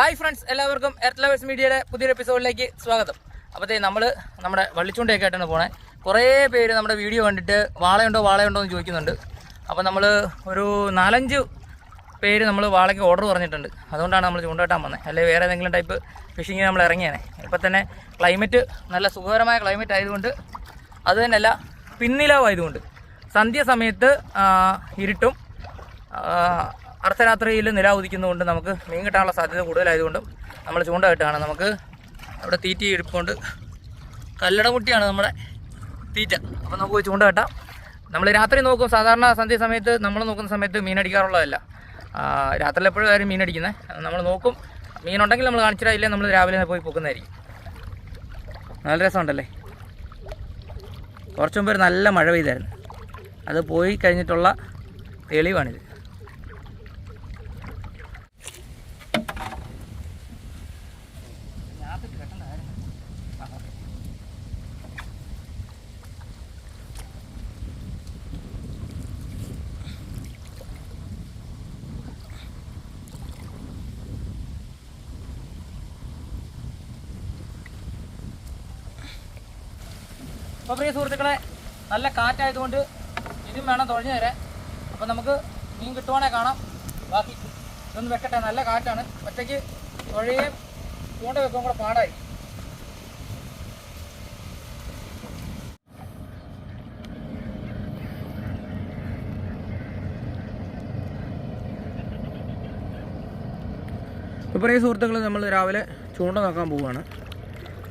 Hi friends എല്ലാവർക്കും earth lovers മീഡിയയുടെ പുതിയൊരു എപ്പിസോഡിലേക്ക് സ്വാഗതം. അപ്പോഴത്തേ നമ്മൾ നമ്മുടെ വള്ളിച്ചുണ്ടയൊക്കെ ആയിട്ടാണ് പോണേ. കുറേ പേര് നമ്മുടെ വീഡിയോ കണ്ടിട്ട് വാളയുണ്ടോ വാളയുണ്ടോ എന്ന് ചോദിക്കുന്നുണ്ട്. അപ്പോൾ നമ്മൾ ഒരു നാലഞ്ച് പേര് നമ്മൾ വാളയ്ക്ക് ഓർഡർ പറഞ്ഞിട്ടുണ്ട്. അതുകൊണ്ടാണ് നമ്മൾ ചൂണ്ടയിട്ടാൻ വന്നത് അല്ലെങ്കിൽ വേറെ ഏതെങ്കിലും ടൈപ്പ് ഫിഷിങ്ങിന് നമ്മൾ ഇറങ്ങിയാണ് ഇപ്പോൾ തന്നെ ക്ലൈമറ്റ് നല്ല സുഖകരമായ ക്ലൈമറ്റ് ആയതുകൊണ്ട് അത് തന്നെയല്ല പിന്നിലാവായതുകൊണ്ട്. സന്ധ്യ സമയത്ത് ഇരുട്ടും അർദ്ധരാത്രിയിൽ നില ഉദിക്കുന്നതുകൊണ്ട് നമുക്ക് മീൻ കിട്ടാനുള്ള സാധ്യത കൂടുതലായതുകൊണ്ടും നമ്മൾ ചൂണ്ടയിട്ടാണ് നമുക്ക് അവിടെ തീറ്റി ഇരിപ്പുണ്ട്. കല്ലടമുട്ടിയാണ് നമ്മുടെ തീറ്റ. അപ്പോൾ നമുക്ക് ചൂണ്ട കെട്ടാം. നമ്മൾ രാത്രി നോക്കും. സാധാരണ സന്ധ്യ സമയത്ത് നമ്മൾ നോക്കുന്ന സമയത്ത് മീൻ അടിക്കാറുള്ളതല്ല. രാത്രിയിൽ എപ്പോഴും ആരും മീൻ അടിക്കുന്നത് നമ്മൾ നോക്കും. മീനുണ്ടെങ്കിൽ നമ്മൾ കാണിച്ചിട്ടില്ല നമ്മൾ രാവിലെ പോയി പൊക്കുന്നതായിരിക്കും. നല്ല രസമുണ്ടല്ലേ? കുറച്ച് മുമ്പ് നല്ല മഴ പെയ്തായിരുന്നു. അത് പോയി കഴിഞ്ഞിട്ടുള്ള തെളിവാണിത്. പ്രിയ സുഹൃത്തുക്കളെ നല്ല കാറ്റായതുകൊണ്ട് ഇതും വേണം തുഴഞ്ഞു തരാൻ അപ്പം നമുക്ക് മീൻ കിട്ടുവാണേ കാണാം. ബാക്കി ഇതൊന്ന് വെക്കട്ടെ നല്ല കാറ്റാണ്. ഒറ്റയ്ക്ക് തുഴയും ചൂണ്ട വെക്കും കൂടെ പാടായി. ഇപ്പോൾ പ്രിയ സുഹൃത്തുക്കൾ നമ്മൾ രാവിലെ ചൂണ്ട നോക്കാൻ പോവുകയാണ്.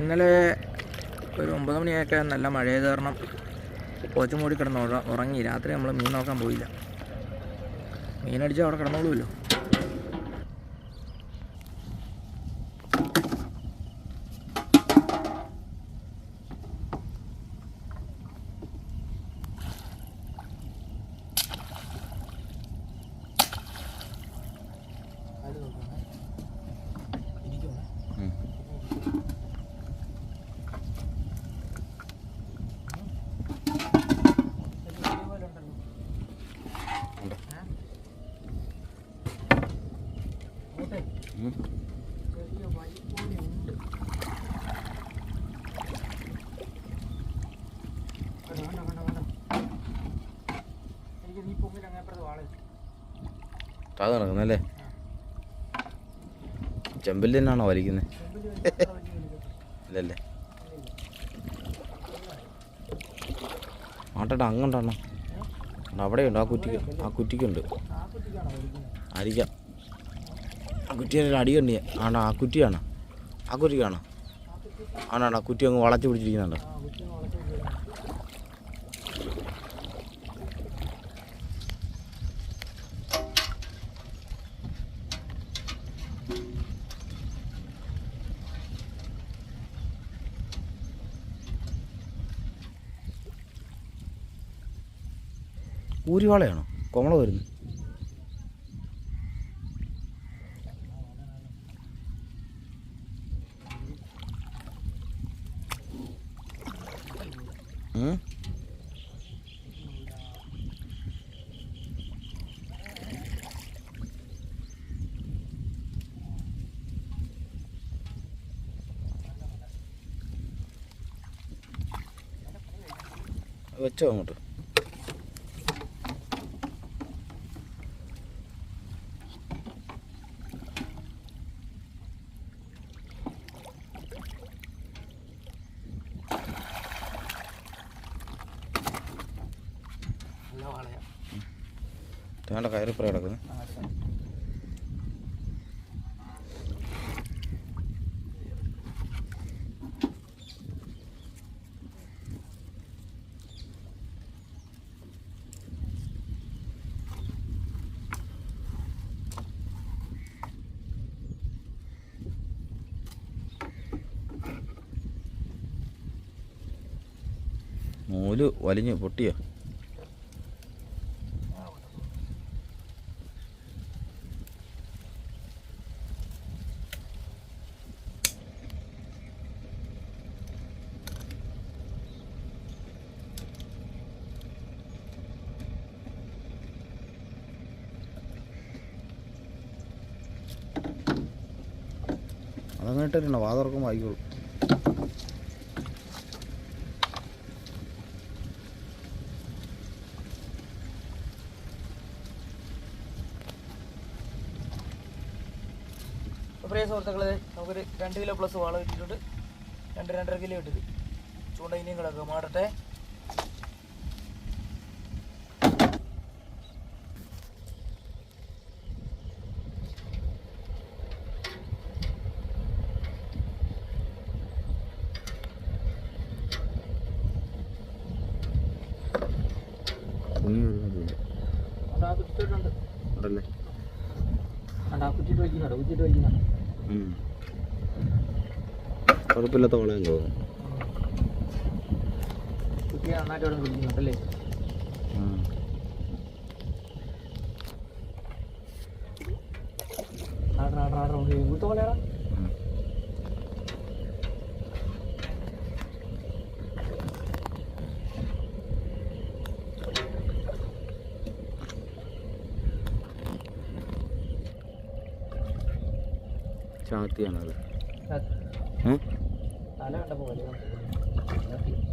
ഇന്നലെ ഒരു ഒമ്പത് മണിയൊക്കെ നല്ല മഴയത് കാരണം കൊച്ചു മൂടി കിടന്ന് ഉറങ്ങി. രാത്രി നമ്മൾ മീൻ നോക്കാൻ പോയില്ല. മീനടിച്ച് അവിടെ കിടന്നോളൂല്ലോ അത് നടക്കുന്നല്ലേ ചെമ്പിൽ തന്നെയാണോ വലിക്കുന്നത് ഇല്ലല്ലേ? ആട്ടേട്ടാ അങ്ങോട്ടാണോ അവിടെയുണ്ട് ആ കുറ്റിക്ക് ആ കുറ്റിക്കുണ്ട്. ആയിരിക്കാം. ആ കുറ്റിയുടെ അടി കണ്ടി ആണോ ആ കുറ്റിയാണോ? ആ കുറ്റിക്കാണോ? ആണോ ആ കുറ്റി അങ്ങ് വളച്ചു പിടിച്ചിരിക്കുന്നുണ്ടോ? ഊരിവാളയാണോ? കോമള വരുന്നു? വെച്ചോ അങ്ങോട്ട്. വേണ്ട കയറിപ്പുറം കിടക്കുന്നത് നൂൽ വലിഞ്ഞ് പൊട്ടിയോ? ഇട്ടിട്ടുണ്ടോ വാ തുറക്കും വായിക്കോളൂ പ്രിയ സുഹൃത്തുക്കളെ നമുക്കൊരു രണ്ട് കിലോ പ്ലസ് വാള കിട്ടിയിട്ടുണ്ട്. രണ്ട് രണ്ടര കിലോ ഇട്ടത് ചൂണ്ട കിടക്കുക. മാടട്ടെ കുറ്റിട്ട് വയ്ക്കുന്നുണ്ട് കുഴപ്പമില്ലാത്ത വളയം തോന്നുന്നു കുറ്റി നന്നായിട്ട് അവിടെ പിടിക്കുന്നുണ്ടല്ലേ ആടറ ആടറ ഇവിടുത്തെ പോലെയാടാ ചാത്തിയാണത്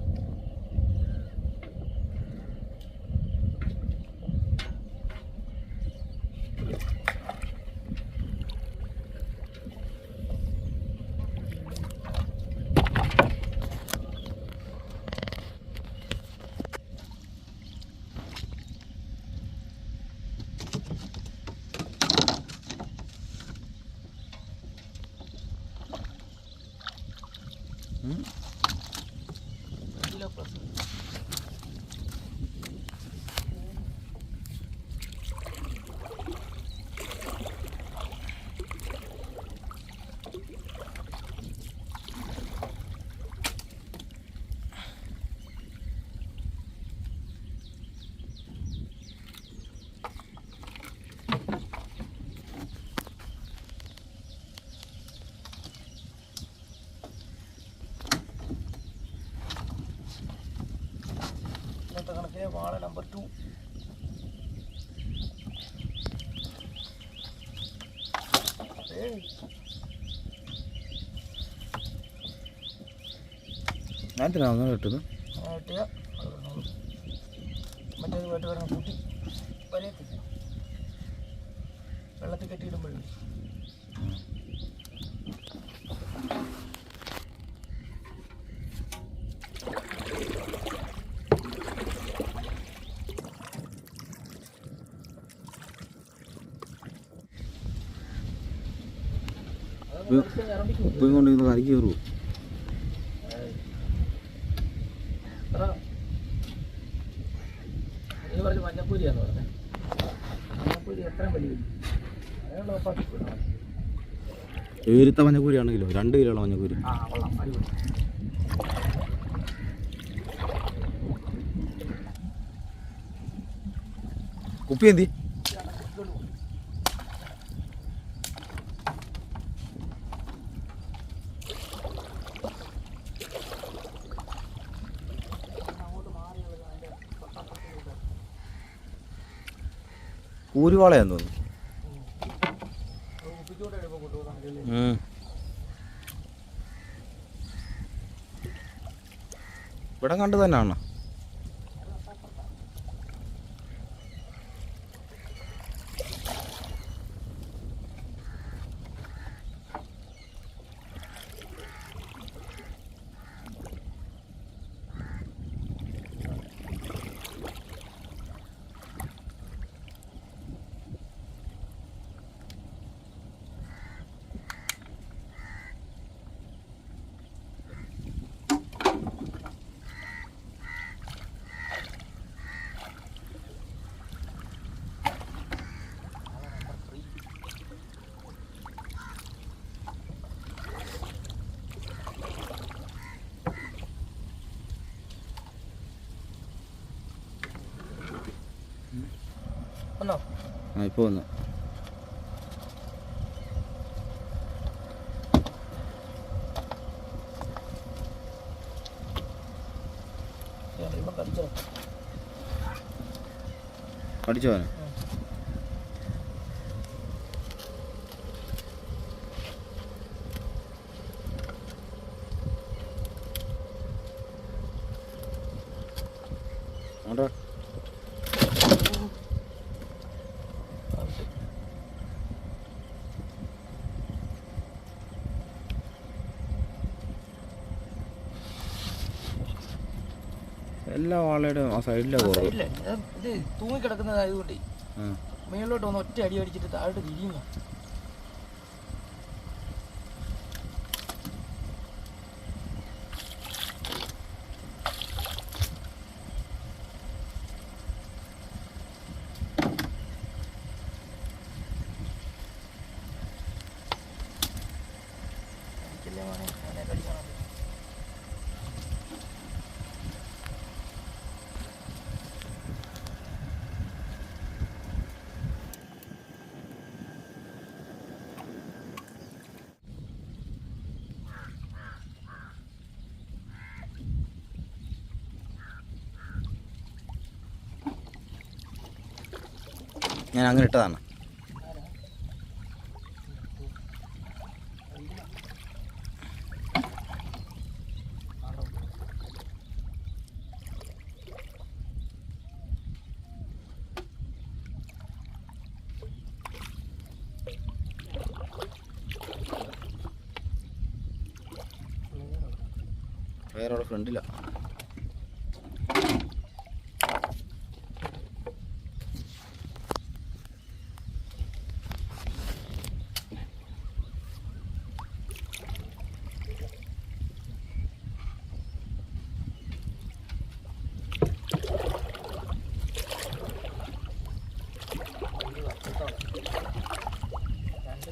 ഇന്നത്തെ കണക്കിന് നമ്പർ ടു ഞാൻ തന്നെ മറ്റേത് കുട്ടി. വരയത്തില്ല വെള്ളത്തിൽ കെട്ടിയിടുമ്പോഴേ ഇന്ന് കരയ്ക്ക് കയറുമോ ഏരുത്ത മഞ്ഞക്കൂരി രണ്ട് കിലോ മഞ്ഞക്കൂരി. കൊള്ളാം അടിപൊളി കുപ്പി എന്തി? കൂരിവാളയാന്ന് തോന്നുന്നു. ഇവിടെ കണ്ടു തന്നെയാണ് വന്നോ ആ ഇപ്പോൾ വന്നു. കടിച്ചോ അവിടെ എല്ലാ വാളയുടെയും ആ സൈഡിലാണ് കുറവ് ഇല്ല ഇത് തൂങ്ങിക്കിടക്കുന്നതായതുകൊണ്ട് കിടക്കുന്നതായതുകൊണ്ട് മേളിലോട്ട് വന്ന് ഒറ്റ അടി അടിച്ചിട്ട് താഴോട്ട് തിരിയുന്നു ഞാൻ അങ്ങനെ ഇട്ടതാണ്. വേറെ അവിടെ ഫ്രണ്ടില്ല രണ്ട്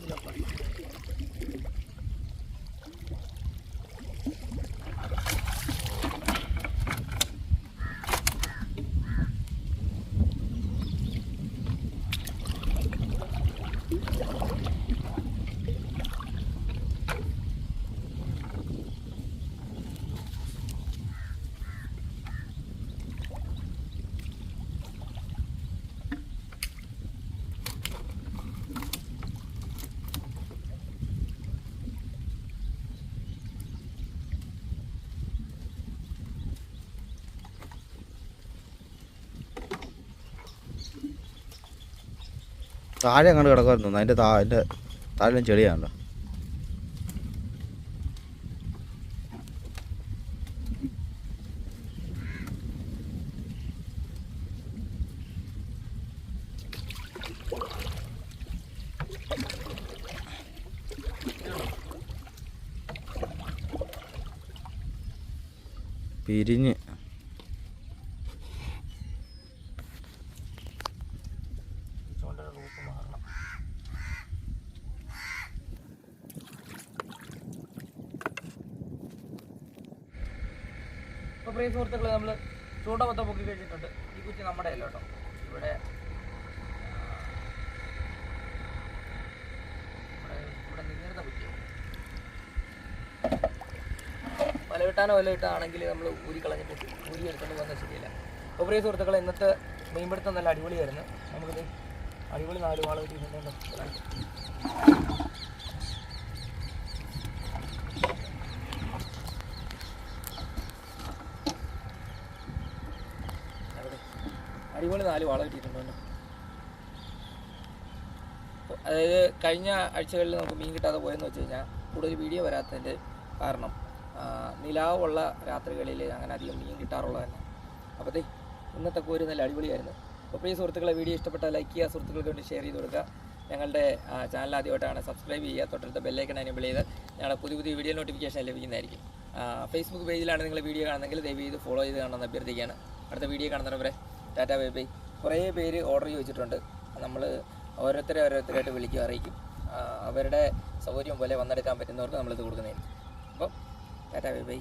താഴെ അങ്ങോട്ട് കിടക്കുമായിരുന്നു അതിന്റെ താ അതിന്റെ താഴെ ചെളിയാണല്ലോ. പിരിഞ്ഞ് അപ്പോൾ പ്രിയ സുഹൃത്തുക്കളെ നമ്മൾ ചൂണ്ട പൊക്കി കഴിച്ചിട്ടുണ്ട്. ഈ കുച്ചി നമ്മുടെ അല്ല കേട്ടോ. ഇവിടെ ഇവിടെ നിന്നിരുന്ന കുച്ചിയാണ് വല കിട്ടാനോ വല കിട്ടാണെങ്കിൽ നമ്മൾ ഊരി കളഞ്ഞിട്ട് ഊരി എടുത്തുകൊണ്ട് വന്നാൽ ശരിയല്ല. അപ്പോൾ പ്രിയ സുഹൃത്തുക്കളെ ഇന്നത്തെ മീൻപിടുത്തം നല്ല അടിപൊളിയായിരുന്നു. നമുക്കിത് അടിപൊളി നാല് വാള കിട്ടിയിട്ടുണ്ടല്ലോ അവിടെ. അടിപൊളി നാല് വാള കിട്ടിയിട്ടുണ്ടല്ലോ അതായത് കഴിഞ്ഞ ആഴ്ചകളിൽ നമുക്ക് മീൻ കിട്ടാതെ പോയെന്ന് വെച്ച് കഴിഞ്ഞാൽ കൂടുതൽ വീഡിയോ വരാത്തതിന്റെ കാരണം നിലാവുള്ള രാത്രികളിൽ അങ്ങനെ അധികം മീൻ കിട്ടാറുള്ളത് തന്നെ. അപ്പോഴത്തേ ഇന്നത്തെ കോരി നല്ല അടിപൊളിയായിരുന്നു. അപ്പോൾ പ്രിയ സുഹൃത്തുക്കളെ വീഡിയോ ഇഷ്ടപ്പെട്ടാൽ ലൈക്ക് ചെയ്യുക സുഹൃത്തുക്കൾക്ക് വേണ്ടി ഷെയർ ചെയ്ത് കൊടുക്കുക. ഞങ്ങളുടെ ചാനൽ ആദ്യമായിട്ടാണ് സബ്സ്ക്രൈബ് ചെയ്യുക. തൊട്ടടുത്ത ബെല്ലൈക്കൺ എനേബിൾ ചെയ്ത് ഞങ്ങളുടെ പുതിയ പുതിയ വീഡിയോ നോട്ടിഫിക്കേഷൻ ലഭിക്കുന്നതായിരിക്കും. ഫേസ്ബുക്ക് പേജിലാണ് നിങ്ങൾ വീഡിയോ കാണുന്നെങ്കിൽ ദയവ് ചെയ്ത് ഫോളോ ചെയ്ത് കാണണമെന്ന് അഭ്യർത്ഥിക്കുകയാണ്. അടുത്ത വീഡിയോ കാണുന്നവരെ ടാറ്റ ബൈ ബൈ കുറേ പേര് ഓർഡർ ചോദിച്ചിട്ടുണ്ട്. നമ്മൾ ഓരോരുത്തരെ ഓരോരുത്തരായിട്ട് വിളിക്കുക അറിയിക്കും. അവരുടെ സൗകര്യം പോലെ വന്നെടുക്കാൻ പറ്റുന്നവർക്ക് നമ്മളിത് കൊടുക്കുന്നതായിരിക്കും. അപ്പം ടാറ്റ ബൈ ബൈ